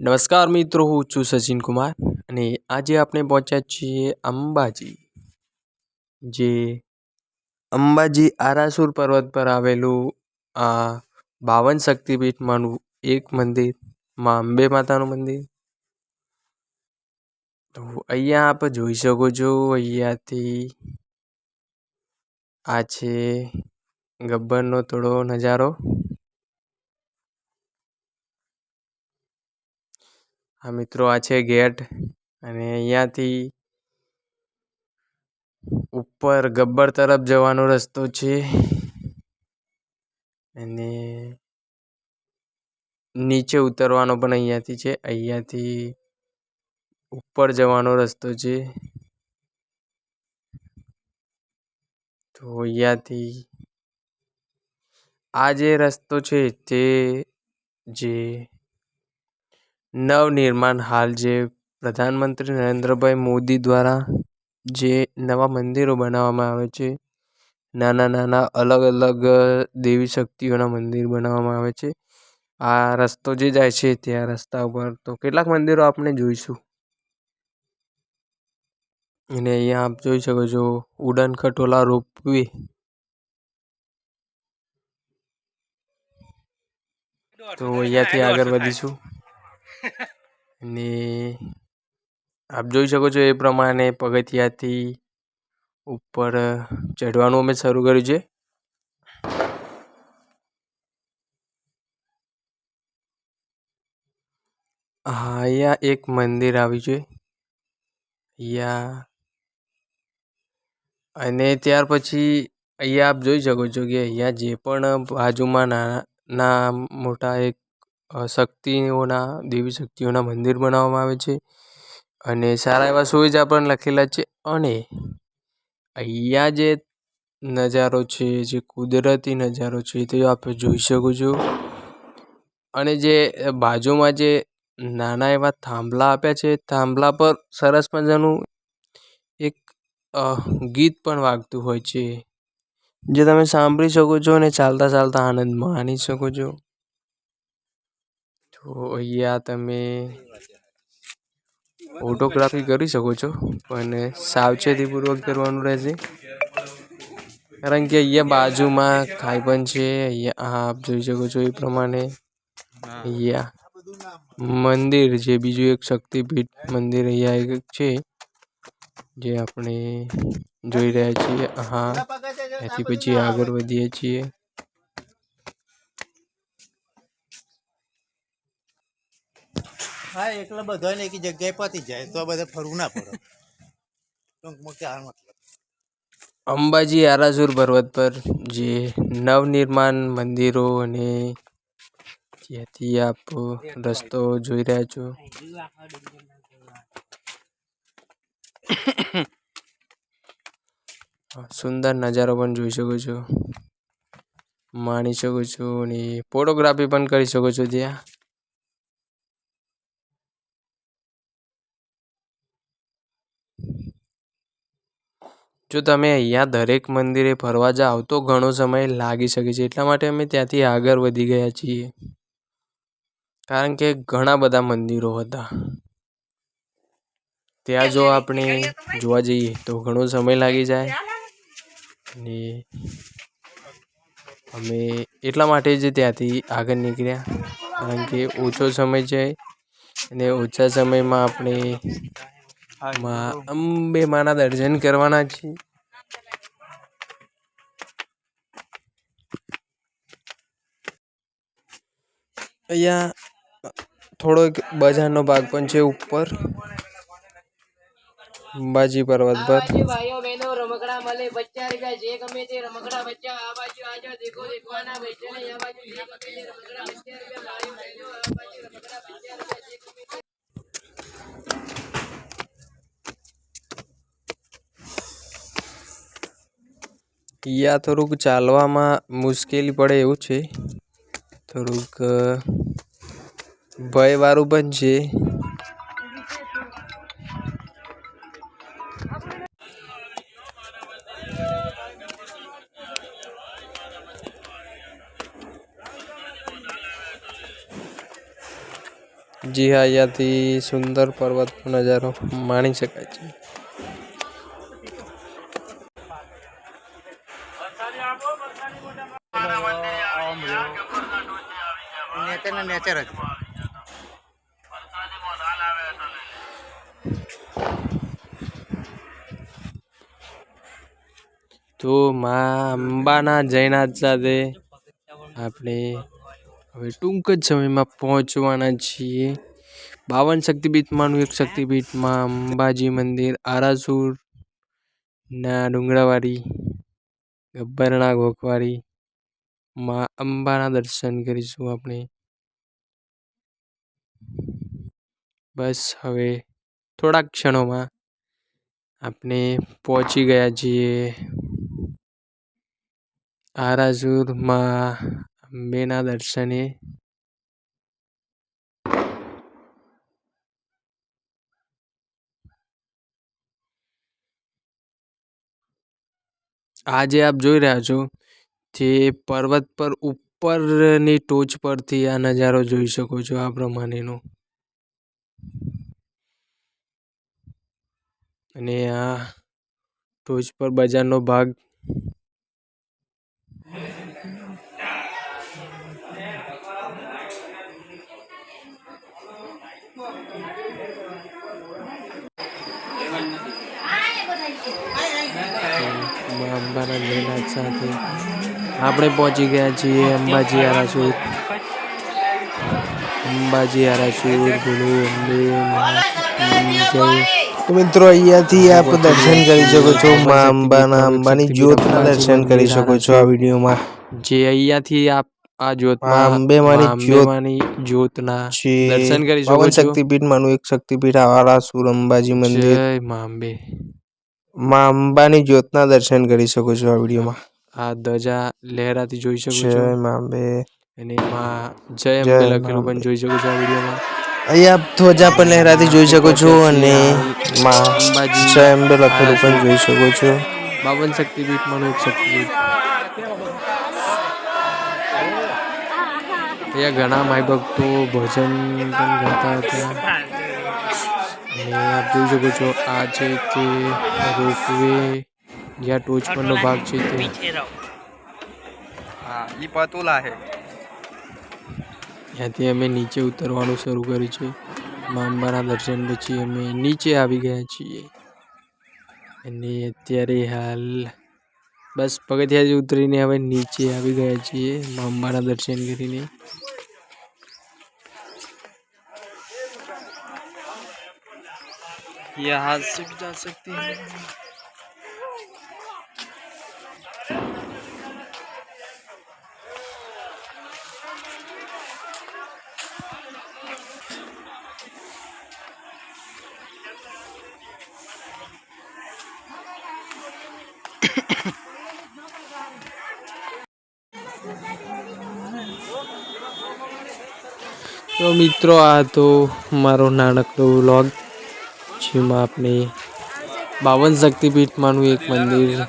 નમસ્કાર મિત્રો, હું છું સચિન કુમાર અને આજે આપણે પહોંચ્યા છીએ અંબાજી, જે અંબાજી આરાસુર પર્વત પર આવેલું આ બાવન શક્તિપીઠમાંનું એક મંદિર, માં અંબે માતાનું મંદિર. તો અહીંયા આપ જોઈ શકો છો, અહીંયાથી આ છે ગબ્બરનો થોડો નજારો. હા મિત્રો આ છે ગેટ અને અહીંયાથી ઉપર ગબ્બર તરફ જવાનો રસ્તો છે. અને નીચે ઉતરવાનો પણ અહીંયાથી છે. અહીંયાથી ઉપર જવાનો રસ્તો છે. તો અહીંયાથી આ જે રસ્તો છે તે જે નવનિર્માણ હાલ જે પ્રધાનમંત્રી નરેન્દ્રભાઈ મોદી દ્વારા જે નવા મંદિરો બનાવવામાં આવે છે, નાના નાના અલગ અલગ દેવી શક્તિઓના મંદિર બનાવવામાં આવે છે, આ રસ્તો જે જાય છે ત્યાં રસ્તા ઉપર, તો કેટલાક મંદિરો આપણે જોઈશું. અને અહીંયા આપ જોઈ શકો છો, ઉડન ખટોલા રોપવે. તો અહીંયાથી આગળ વધીશું. અને આપ જોઈ શકો છો એ પ્રમાણે પગથિયાથી ઉપર ચઢવાનું અમે શરૂ કર્યું છે. હા, અહીંયા એક મંદિર આવ્યું છે. અહીંયા અને ત્યાર પછી અહીંયા આપ જોઈ શકો છો કે અહીંયા જે પણ બાજુમાં નાના મોટા એક શક્તિઓના, દેવી શક્તિઓના મંદિર બનાવવામાં આવે છે. અને સારા એવા સુવિધા પણ લખેલા છે. અને અહીંયા જે નજારો છે, જે કુદરતી નજારો છે, તે આપ જોઈ શકો છો. અને જે બાજુમાં જે નાના એવા થાંભલા આપ્યા છે, થાંભલા પર સરસ મજાનું એક ગીત પણ વાગતું હોય છે. જે તમે સાંભળી શકો છો અને ચાલતા ચાલતા આનંદ માણી શકો છો. તો અહીંયા તમે ફોટોગ્રાફી કરી શકો છો પણ સાવચેતીપૂર્વક કરવાનું રહેશે. કારણ કે અહીંયા બાજુમાં ખાઈ પણ છે અહીંયા આપ જોઈ શકો છો એ પ્રમાણે. અહીંયા મંદિર જે બીજું એક શક્તિપીઠ મંદિર અહીંયા એક છે જે આપણે જોઈ રહ્યા છીએ. હા. એથી પછી આગળ વધીએ છીએ. હા એટલે બધા ને એક જગ્યાએ પતી જાય, તો બધા ફરવું ના પડે. ટૂંકમાં ક્યાં મતલબ. અંબાજી આરાસુર પર્વત પર જે નવનિર્માણ મંદિરો અને જ્યાંથી આપ રસ્તો જોઈ રહ્યા છો. સુંદર નજારો પણ જોઈ શકો છો. માણી શકો છો અને ફોટોગ્રાફી પણ કરી શકો છો ત્યાં. જો તમે અહીંયા દરેક મંદિરે ફરવા જાઓ તો ઘણો સમય લાગી શકે છે. એટલા માટે અમે ત્યાંથી આગળ વધી ગયા છીએ. કારણ કે ઘણા બધા મંદિરો હતા. ત્યાં જો આપણે જોવા જઈએ તો ઘણો સમય લાગી જાય. અને અમે એટલા માટે જ ત્યાંથી આગળ નીકળ્યા. કારણ કે ઓછો સમય છે અને ઓછા સમયમાં આપણે માં અંબે માના દર્શન કરવાના છીએ અહીંયા થોડો એક બજારનો ભાગ પણ છે ઉપર. અંબાજી પર્વત પર. ભાઈઓ બહેનો રમકડા મળે. બચ્ચા રૂપિયા જે ગમે તે રમકડા બચ્ચા આ બાજુ આજો દેખો દેખવાના બેઠે ને આ બાજુ જે ગમે તે રમકડા બચ્ચા રૂપિયા ભાઈઓ બહેનો આ બાજુ રમકડા બચ્ચા રૂપિયા જે ગમે તે યા થોડુંક ચાલવામાં મુશ્કેલી પડે એવું છે. થોડુંક ભયવાળું પણ છે. જી હા, અહીંયાથી સુંદર પર્વતનો નજારો માણી શકાય છે. નેચર ને નેચર જ. તો માં અંબાના જયનાથ સાથે આપણે હવે ટૂંક જ સમયમાં પહોંચવાના છીએ. બાવન શક્તિપીઠમાંનું એક શક્તિપીઠમાં અંબાજી મંદિર આરાસુર ના ડુંગરાવાળી ગબ્બરના ગોખવાળી માં અંબાના દર્શન કરીશું આપણે. બસ હવે થોડાક ક્ષણોમાં આપણે પહોંચી ગયા છીએ આરાસુરમાં અંબેના દર્શને. આ જે આપ જોઈ રહ્યા છો તે પર્વત પર ઉપરની ટોચ પરથી આ નજારો જોઈ શકો છો આ પ્રમાણેનો. અને આ ટોચ પર બજારનો ભાગ મા અંબાના સાથે. આપણે પહોંચી ગયા છીએ અંબાજી આરાસુર અંબાજી આરાસુર ગુરુ અંબે જય. તો મિત્રો અહીંયાથી આપ દર્શન કરી શકો છો મા અંબાના અંબાની જ્યોતના દર્શન કરી શકો છો આ વિડીયોમાં. જે અહીંયાથી આપ આ જ્યોતમાં અંબેમાની જ્યોતના છે. દર્શન કરી શકો છો. શક્તિપીઠ માનું એક શક્તિપીઠ આરાસુર અંબાજી મંદિર. જય મા અંબે. મા અંબાની જ્યોતના દર્શન કરી શકો છો આ વિડીયોમાં. આ ધજા લહેરાતી જોઈ શકો જય છો. મા અંબે અને માં જય જય અંબે લખેલું પણ જોઈ શકો છો આ વિડીયોમાં. અહીંયા આપ ધ્વજા પણ લહેરાતી જોઈ શકો છો અને મા અંબાજી જય અંબે લખેલું પણ જોઈ શકો છો. બાવન શક્તિપીઠમાંનું એક શક્તિપીઠ. અહીંયા ઘણા માય ભક્તો ભજન પણ ગાતા હતા. અને આપ જોઈ શકો છો આ છે તે રોપવે જ્યાં ટોચ પરનો ભાગ છે તે. ત્યાંથી અમે નીચે ઉતરવાનું શરૂ કર્યું છે. મા અંબાના દર્શન પછી અમે નીચે આવી ગયા છીએ. અને અત્યારે હાલ બસ પગથિયાથી ઉતરીને હવે નીચે આવી ગયા છીએ મા અંબાના દર્શન કરીને. यहाँ से भी जा सकते हैं તો મિત્રો આ તો મારો નાનકડો વ્લોગ જેમાં આપણે બાવન શક્તિપીઠમાંનું એક મંદિર